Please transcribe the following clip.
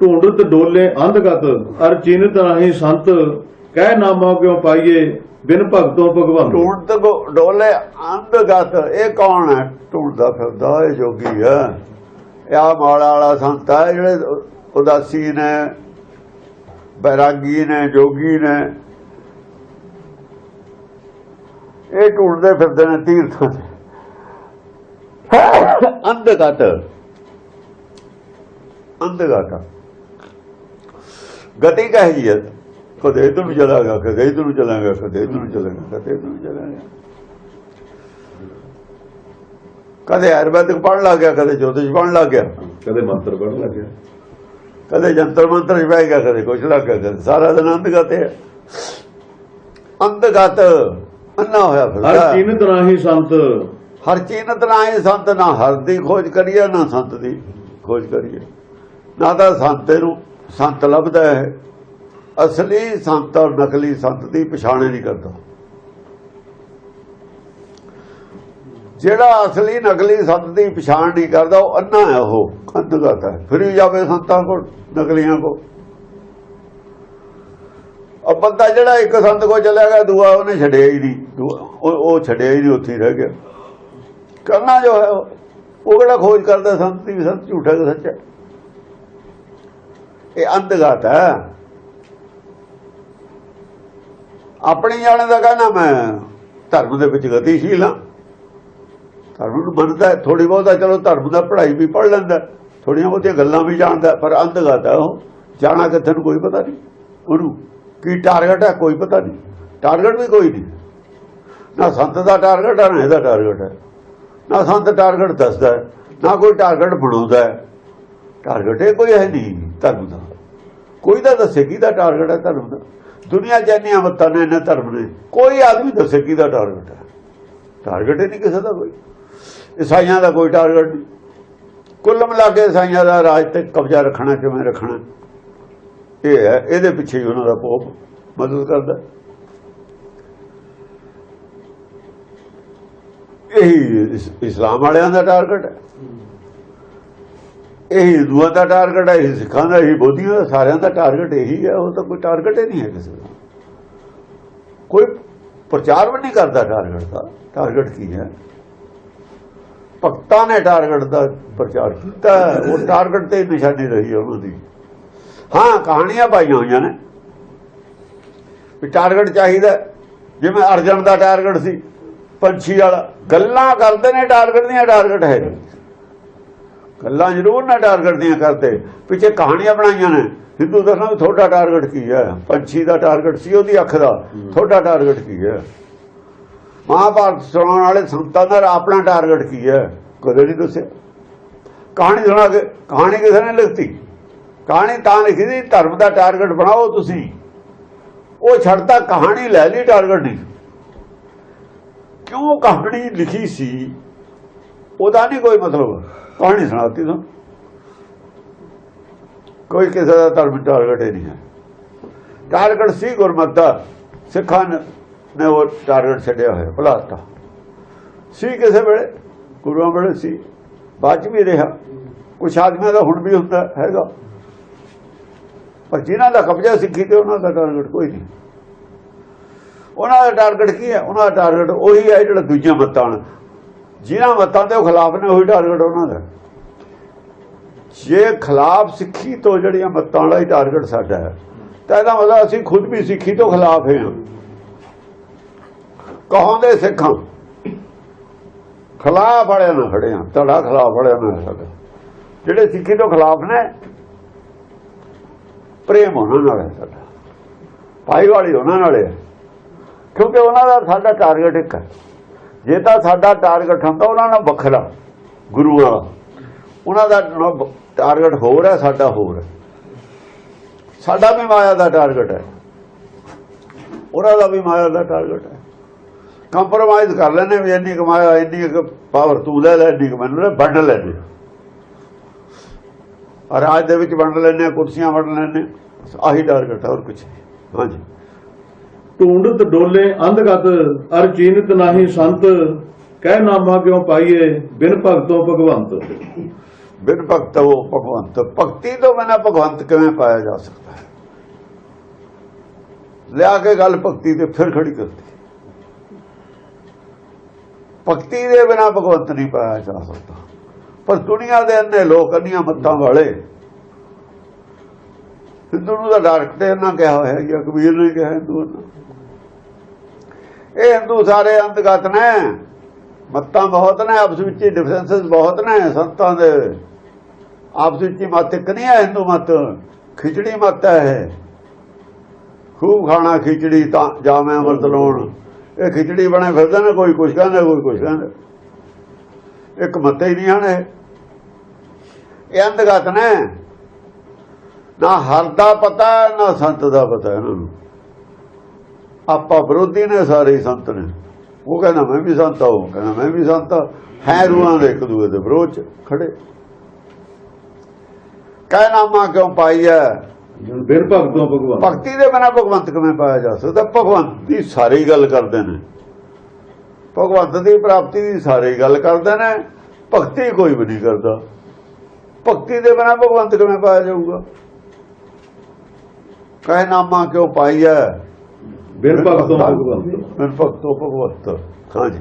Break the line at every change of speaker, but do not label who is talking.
ਢੂੰਡਤ ਡੋਲੇ ਅੰਧਗਤ ਅਰ ਚੀਨਤ ਰਾਹੀ ਸੰਤ ਕਹਿ ਨਾਮਾ ਕਿਉ ਪਾਈਏ ਬਿਨ ਭਗਤੋਂ ਭਗਵੰਤ।
ਢੂੰਡ ਤੇ ਡੋਲੇ ਅੰਧਗਤ ਇਹ ਕੌਣ ਹੈ? ਢੂੰਡਦਾ ਫਿਰਦਾ ਇਹ ਜੋਗੀ ਹੈ। ਇਹ ਆ ਮਾਲਾ ਵਾਲਾ ਸੰਤ ਹੈ ਜਿਹੜੇ ਉਦਾਸੀ ਨੇ ਬੈਰਾਗੀ ਨੇ ਜੋਗੀ ਨੇ। ਇਹ ਢੂੰਡਦੇ ਫਿਰਦੇ ਨੇ ਤੀਰਥਾਂ। ਤੇ ਅੰਧਗਤ। ਅੰਧਗਤ। ਗਤੀ ਕਹੀ ਜੀ ਕਦੇ ਇਧਰ ਨੂੰ ਚਲਾ ਗਿਆ ਕਦੇ ਇਧਰ ਨੂੰ ਚਲਾ ਗਿਆ ਕਦੇ ਇਧਰ ਨੂੰ ਚਲਾ ਗਿਆ ਕਦੇ ਇਧਰ ਨੂੰ ਚਲਾ ਗਿਆ ਕਦੇ ਆਯੁਰਵੈਦਿਕ ਪੜ੍ਹਨ ਲੱਗ ਗਿਆ ਕਦੇ ਜੋਤਿਸ਼ ਪੜ੍ਹਨ ਲੱਗ ਗਿਆ।
ਕਦੇ ਮੰਤਰ ਪੜ੍ਹਨ ਲੱਗਿਆ
ਕਦੇ ਜੰਤਰ ਮੰਤਰ ਬਹਿ ਗਿਆ ਕਦੇ ਕੁਛ ਲੱਗ ਗਿਆ ਕਦੇ ਸਾਰਾ ਦਿਨ ਅੰਧਗਤ ਹੈ। ਅੰਧਗਤ ਅੰਨਾ ਹੋਇਆ ਫਿਰਦਾ।
ਚੀਨਤ ਰਾਹੀ ਸੰਤ।
ਹਰ ਚੀਨਤ ਨਾ ਹੀ ਸੰਤ ਨਾ ਹਰ ਦੀ ਖੋਜ ਕਰੀਏ ਨਾ ਸੰਤ ਦੀ ਖੋਜ ਕਰੀਏ। ਨਾ ਤਾਂ ਸੰਤ ਨੂੰ ਸੰਤ ਲੱਭਦਾ ਹੈ। ਅਸਲੀ ਸੰਤ ਔਰ ਨਕਲੀ ਸੰਤ ਦੀ ਪਛਾਣ ਨਹੀਂ ਕਰਦਾ। ਜਿਹੜਾ ਅਸਲੀ ਨਕਲੀ ਸੰਤ ਦੀ ਪਛਾਣ ਨਹੀਂ ਕਰਦਾ, ਉਹ ਅੰਨਾ ਹੈ ਉਹ ਅੰਧਗਤ ਹੈ। ਫਿਰੀ ਜਾਵੇ ਸੰਤਾਂ ਕੋਲ, ਨਕਲੀਆਂ ਕੋਲ। ਉਹ ਬੰਦਾ ਜਿਹੜਾ ਇੱਕ ਸੰਤ ਕੋਲ ਚਲਿਆ ਗਿਆ, ਦੂਆ ਉਹਨੇ ਛੱਡਿਆ ਹੀ ਨਹੀਂ। ਦੂਆ- ਉਹ ਛੱਡਿਆ ਹੀ ਨਹੀਂ, ਉੱਥੇ ਰਹਿ ਗਿਆ। ਕਰਨਾ ਜੋ ਹੈ, ਉਹ ਕਿਹੜਾ ਖੋਜ ਕਰਦਾ ਸੰਤ ਦੀ ਸੰਤ ਝੂਠਾ ਕਿ ਸੱਚਾ? ਇਹ ਅੰਧਗਤ ਹੈ। ਆਪਣੀ ਜਾਣੇ ਦਾ ਕਹਿੰਦਾ ਮੈਂ, ਧਰਮ ਦੇ ਵਿੱਚ ਗਤੀਸ਼ੀਲ ਹਾਂ। ਧਰਮ ਨੂੰ ਮੰਨਦਾ ਥੋੜੀ ਬਹੁਤਾ ਚਲੋ ਧਰਮ ਦਾ ਪੜ੍ਹਾਈ ਵੀ ਪੜ੍ਹ ਲੈਂਦਾ ਥੋੜੀਆਂ ਬਹੁਤੀਆਂ ਗੱਲਾਂ ਵੀ ਜਾਣਦਾ ਪਰ ਅੰਧਗਤ ਹੈ ਉਹ। ਜਾਣਾ ਕਿੱਥੇ ਨੂੰ ਕੋਈ ਪਤਾ ਨਹੀਂ। ਉਹਨੂੰ ਕੀ ਟਾਰਗੇਟ ਹੈ, ਕੋਈ ਪਤਾ ਨਹੀਂ। ਟਾਰਗੇਟ ਵੀ ਕੋਈ ਨਹੀਂ। ਨਾ ਸੰਤ ਦਾ ਟਾਰਗੇਟ ਹੈ, ਨਾ ਇਹਦਾ ਟਾਰਗੇਟ ਹੈ। ਨਾ ਸੰਤ ਟਾਰਗੇਟ ਦੱਸਦਾ ਨਾ ਕੋਈ ਟਾਰਗੇਟ ਬਣਾਉਂਦਾ ਹੈ। ਟਾਰਗੇਟ ਇਹ ਕੋਈ ਹੈ ਨਹੀਂ ਧਰਮ ਦਾ। ਕੋਈ ਤਾਂ ਦੱਸੇ ਕਿਹਦਾ ਟਾਰਗੇਟ ਹੈ ਧਰਮ ਦਾ? ਦੁਨੀਆ 'ਚ ਇੰਨੀਆਂ ਮਤਾਂ ਨੇ ਇੰਨੇ ਧਰਮ ਨੇ। ਕੋਈ ਆਦਮੀ ਦੱਸੇ ਕਿਹਦਾ ਟਾਰਗੇਟ ਹੈ? ਟਾਰਗੇਟ ਹੀ ਨਹੀਂ ਕਿਸੇ ਦਾ ਕੋਈ। ਈਸਾਈਆਂ ਦਾ ਕੋਈ ਟਾਰਗੇਟ ਨਹੀਂ। ਕੁੱਲ ਮਿਲਾ ਕੇ ਈਸਾਈਆਂ ਦਾ ਰਾਜ ਤੇ ਕਬਜ਼ਾ ਰੱਖਣਾ ਕਿਵੇਂ ਰੱਖਣਾ? ਇਹ ਹੈ, ਇਹਦੇ ਪਿੱਛੇ ਹੀ ਉਹਨਾਂ ਦਾ ਪੋਪ ਮਦਦ ਕਰਦਾ। ਇਹੀ ਇਸਲਾਮ ਵਾਲਿਆਂ ਦਾ ਟਾਰਗੇਟ ਹੈ। ਇਹ ਹਿੰਦੂਆਂ ਦਾ ਟਾਰਗੇਟ ਹੈ ਇਹੀ ਸਿੱਖਾਂ ਦਾ, ਇਹੀ ਬੋਧੀਆਂ ਦਾ, ਸਾਰਿਆਂ ਦਾ ਟਾਰਗੇਟ ਇਹੀ ਹੈ ਉਹ ਤਾਂ ਕੋਈ ਟਾਰਗੇਟ ਹੀ ਨਹੀਂ ਹੈ ਕਿਸੇ ਦਾ ਕੋਈ ਪ੍ਰਚਾਰ ਵੀ ਨਹੀਂ ਕਰਦਾ ਟਾਰਗੇਟ ਦਾ। ਟਾਰਗੇਟ ਕੀ ਹੈ? ਭਗਤਾਂ ਨੇ ਟਾਰਗੇਟ ਦਾ ਪ੍ਰਚਾਰ ਕੀਤਾ, ਉਹ ਟਾਰਗੇਟ ਤੇ ਨਿਸ਼ਾਨੀ ਰਹੀ ਉਹਨਾਂ ਦੀ। ਹਾਂ, ਕਹਾਣੀਆਂ ਪਾਈਆਂ ਹੋਈਆਂ ਨੇ ਵੀ ਟਾਰਗੇਟ ਚਾਹੀਦਾ। ਜਿਵੇਂ ਅਰਜਨ ਦਾ ਟਾਰਗੇਟ ਸੀ, ਪੰਛੀ ਵਾਲਾ। ਗੱਲਾਂ ਕਰਦੇ ਨੇ ਟਾਰਗੇਟ ਦੀਆਂ ਟਾਰਗੇਟ ਹੈ ਗੱਲਾਂ ਜ਼ਰੂਰ ਨਾ ਟਾਰਗੇਟ ਦੀਆਂ ਕਰਦੇ, ਪਿੱਛੇ ਕਹਾਣੀਆਂ ਬਣਾਈਆਂ ਨੇ। ਹਿੰਦੂ ਦੱਸਣਾ ਵੀ ਤੁਹਾਡਾ ਟਾਰਗੇਟ ਕੀ ਹੈ? ਪੰਛੀ ਦਾ ਟਾਰਗੇਟ ਸੀ ਉਹਦੀ ਅੱਖ ਦਾ। ਤੁਹਾਡਾ ਟਾਰਗੇਟ ਕੀ ਹੈ? ਮਹਾਭਾਰਤ ਸੁਣਾਉਣ ਵਾਲੇ ਸੰਤਾਂ ਦਾ ਆਪਣਾ ਟਾਰਗੇਟ ਕੀ ਹੈ? ਕਦੇ ਨਹੀਂ ਦੱਸਿਆ। ਕਹਾਣੀ ਸੁਣਾ ਕੇ, ਕਹਾਣੀ ਕਿਸੇ ਨੇ ਲਿਖਤੀ? ਕਹਾਣੀ ਤਾਂ ਲਿਖੀ ਸੀ, ਧਰਮ ਦਾ ਟਾਰਗੇਟ ਬਣਾਓ ਤੁਸੀਂ। ਉਹ ਛੱਡਤਾ, ਕਹਾਣੀ ਲੈ ਲਈ ਟਾਰਗੇਟ ਨਹੀਂ। ਕਿਉਂ ਕਹਾਣੀ ਲਿਖੀ ਸੀ? ਉਹਦਾ ਨਹੀਂ ਕੋਈ ਮਤਲਬ। ਕਹਾਣੀ ਸੁਣਾਤੀ ਤਾਂ? ਕੋਈ ਕਿਸੇ ਦਾ ਧਰਮ ਟਾਰਗੇਟ ਨਹੀਂ ਹੈ। ਟਾਰਗੇਟ ਸੀ ਗੁਰਮਤਿ ਦਾ। ਸਿੱਖਾਂ ਨੇ ਉਹ ਟਾਰਗੇਟ ਛੱਡਿਆ ਹੋਇਆ, ਭੁਲਾਤਾ। ਸੀ ਕਿਸੇ ਵੇਲੇ? ਗੁਰੂਆਂ ਵੇਲੇ ਸੀ। ਬਾਅਦ ਚ ਵੀ ਰਿਹਾ। ਕੁਛ ਆਦਮੀਆਂ ਦਾ ਹੁਣ ਵੀ ਹੁੰਦਾ ਹੈਗਾ। ਪਰ ਜਿਨ੍ਹਾਂ ਦਾ ਕਬਜ਼ਾ ਸਿੱਖੀ ਤੇ ਉਹਨਾਂ ਦਾ ਟਾਰਗੇਟ ਕੋਈ ਨਹੀਂ। ਉਹਨਾਂ ਦਾ ਟਾਰਗੇਟ ਕੀ ਹੈ? ਉਹਨਾਂ ਦਾ ਟਾਰਗੇਟ ਉਹੀ ਹੈ ਜਿਹੜਾ ਦੂਜੀਆਂ ਮਤਾਂ ਜਿਹਨਾਂ ਜਿਨ੍ਹਾਂ ਮਤਾਂ ਦੇ ਖਿਲਾਫ ਨੇ, ਉਹੀ ਟਾਰਗੇਟ ਉਹਨਾਂ ਦਾ। ਜੇ ਖਿਲਾਫ ਸਿੱਖੀ ਤੋਂ ਜਿਹੜੀਆਂ ਮਤਾਂ ਵਾਲਾ ਹੀ ਟਾਰਗੇਟ ਸਾਡਾ ਹੈ, ਤਾਂ ਇਹਦਾ ਮਤਲਬ ਅਸੀਂ ਖੁਦ ਵੀ ਸਿੱਖੀ ਤੋਂ ਖਿਲਾਫ ਹਾਂ। ਕਹਾਂਦੇ ਸਿੱਖਾਂ, ਖਿਲਾਫ ਵਾਲਿਆਂ ਨਾਲ ਖੜੇ ਹਾਂ ਤੁਹਾਡਾ ਖਿਲਾਫ ਵਾਲਿਆਂ ਨਾਲ ਸਾਡਾ ਜਿਹੜੇ ਸਿੱਖੀ ਤੋਂ ਖਿਲਾਫ ਨੇ, ਪ੍ਰੇਮ ਉਹਨਾਂ ਨਾਲ ਹੈ ਸਾਡਾ। ਭਾਈਵਾਲੀ ਉਹਨਾਂ ਨਾਲ ਹੈ, ਕਿਉਂਕਿ ਉਹਨਾਂ ਦਾ ਸਾਡਾ ਟਾਰਗੇਟ ਇੱਕ ਹੈ। ਜੇ ਤਾਂ ਸਾਡਾ ਟਾਰਗੇਟ ਹੁੰਦਾ, ਉਹਨਾਂ ਨਾਲ ਵੱਖਰਾ, ਗੁਰੂਆਂ ਵਾਲਾ ਉਹਨਾਂ ਦਾ ਟਾਰਗੇਟ ਹੋਰ ਹੈ, ਸਾਡਾ ਹੋਰ ਹੈ। ਸਾਡਾ ਵੀ ਮਾਇਆ ਦਾ ਟਾਰਗੇਟ ਹੈ। ਉਹਨਾਂ ਦਾ ਵੀ ਮਾਇਆ ਦਾ ਟਾਰਗੇਟ ਹੈ। ਕੰਪਰੋਮਾਈਜ਼ ਕਰ ਲੈਣੇ ਵੀ ਇੰਨੀ ਕਮਾਇਆ ਇੰਨੀ ਪਾਵਰ ਤੂੰ ਲੈ ਲੈ, ਇੰਨੀ ਕੁ ਮੈਨੂੰ ਲੈ, ਵੰਡ ਲੈਣੇ ਰਾਜ ਦੇ ਵਿੱਚ ਵੰਡ ਲੈਣੇ ਕੁਰਸੀਆਂ ਵੰਡ ਲੈਣੇ ਆਹੀ ਟਾਰਗੇਟ ਹੈ, ਹੋਰ ਕੁਝ ਹਾਂਜੀ।
ਢੂੰਡਤ ਡੋਲੇ, ਅੰਧਗਤ ਅਰ ਚੀਨਤ ਨਾਹੀ ਸੰਤ, ਕਹਿ ਨਾਮਾ ਕਿਉ ਪਾਈਏ ਬਿਨ ਭਗਤੋਂ ਭਗਵੰਤ?
ਬਿਨ ਭਗਤ ਭਗਵੰਤ। ਭਗਤੀ ਤੋਂ ਬਿਨਾ ਭਗਵੰਤ ਕਿਵੇਂ ਪਾਇਆ ਜਾ ਸਕਦਾ ਹੈ? ਲਿਆ ਕੇ ਗੱਲ ਭਗਤੀ ਤੇ ਫਿਰ ਖੜੀ ਕਰਤੀ। ਭਗਤੀ ਦੇ ਬਿਨਾ ਭਗਵੰਤ ਨਹੀਂ ਪਾਇਆ ਜਾ ਸਕਦਾ। ਪਰ ਦੁਨੀਆ ਦੇ ਅੰਨੇ ਲੋਕ ਅੰਨੀਆਂ ਮੱਤਾਂ ਵਾਲੇ ਹਿੰਦੂ ਨੂੰ ਤਾਂ ਡਾਇਰੈਕਟ ਇਹਨਾਂ ਕਿਹਾ ਹੋਇਆ ਜਾਂ ਕਬੀਰ ਨੇ ਕਿਹਾ ਹਿੰਦੂ ਨੂੰ ਇਹ ਹਿੰਦੂ ਸਾਰੇ ਅੰਤਗਤ ਨੇ, ਮੱਤਾਂ ਬਹੁਤ ਨੇ, ਆਪਸ ਵਿੱਚ ਡਿਫਰੈਂਸਸ ਬਹੁਤ ਨੇ ਸੰਤਾਂ ਦੇ। ਆਪਸ ਵਿੱਚ ਹੀ ਮਤ ਇੱਕ ਨਹੀਂ ਹੈ, ਹਿੰਦੂ ਮੱਤ, ਖਿਚੜੀ ਮੱਤ ਹੈ ਇਹ। ਖੂਬ ਖਾਣਾ ਖਿਚੜੀ ਤਾਂ ਜਾਵੇਂ ਅੰਮ੍ਰਿਤ ਲਾਉਣ। ਇਹ ਖਿਚੜੀ ਬਣੇ ਫਿਰਦੇ ਨੇ, ਕੋਈ ਕੁਛ ਕਹਿੰਦਾ, ਕੋਈ ਕੁਛ ਕਹਿੰਦਾ। ਇੱਕ ਮੱਤੇ ਹੀ ਨਹੀਂ ਹਨ ਇਹ। ਅੰਧਗਤ ਨੇ। ਨਾ ਹਰ ਦਾ ਪਤਾ ਨਾ ਸੰਤ ਦਾ ਪਤਾ ਇਹਨਾਂ ਨੂੰ। ਆਪਾਂ ਵਿਰੋਧੀ ਨੇ ਸਾਰੇ ਸੰਤ ਨੇ। ਉਹ ਕਹਿੰਦਾ ਮੈਂ ਵੀ ਸੰਤ ਹਾਂ। ਕਹਿੰਦਾ ਮੈਂ ਵੀ ਸੰਤ ਹਾਂ। ਰੂਹਾਂ ਦੇ ਇੱਕ ਦੂਏ ਦੇ ਵਿਰੋਧ ਚ ਖੜੇ। ਕਹਿ ਨਾਮਾ ਕਿਉਂ ਪਾਈ ਹੈ?
ਬਿਨ ਭਗਤੋਂ ਭਗਵਾਨ
ਭਗਤੀ ਦੇ ਬਿਨਾ ਭਗਵੰਤ ਕਿਵੇਂ ਪਾਇਆ ਜਾ ਸਕਦਾ? ਭਗਵੰਤ ਦੀ ਸਾਰੀ ਗੱਲ ਕਰਦੇ ਨੇ। ਭਗਵੰਤ ਦੀ ਪ੍ਰਾਪਤੀ ਦੀ ਸਾਰੀ ਗੱਲ ਕਰਦੇ ਨੇ। ਭਗਤੀ ਕੋਈ ਵੀ ਨਹੀਂ ਕਰਦਾ। ਭਗਤੀ ਦੇ ਬਿਨਾ ਭਗਵੰਤ ਕਿਵੇਂ ਪਾਇਆ ਜਾਊਗਾ? ਕਹਿ ਨਾਮਾ ਕਿਉਂ ਪਾਈ ਹੈ?
ਬਿਨ ਭਗਤੋਂ ਭਗਵਾਨ
ਬਿਨ ਭਗਤੋਂ ਭਗਵੰਤ। ਹਾਂਜੀ।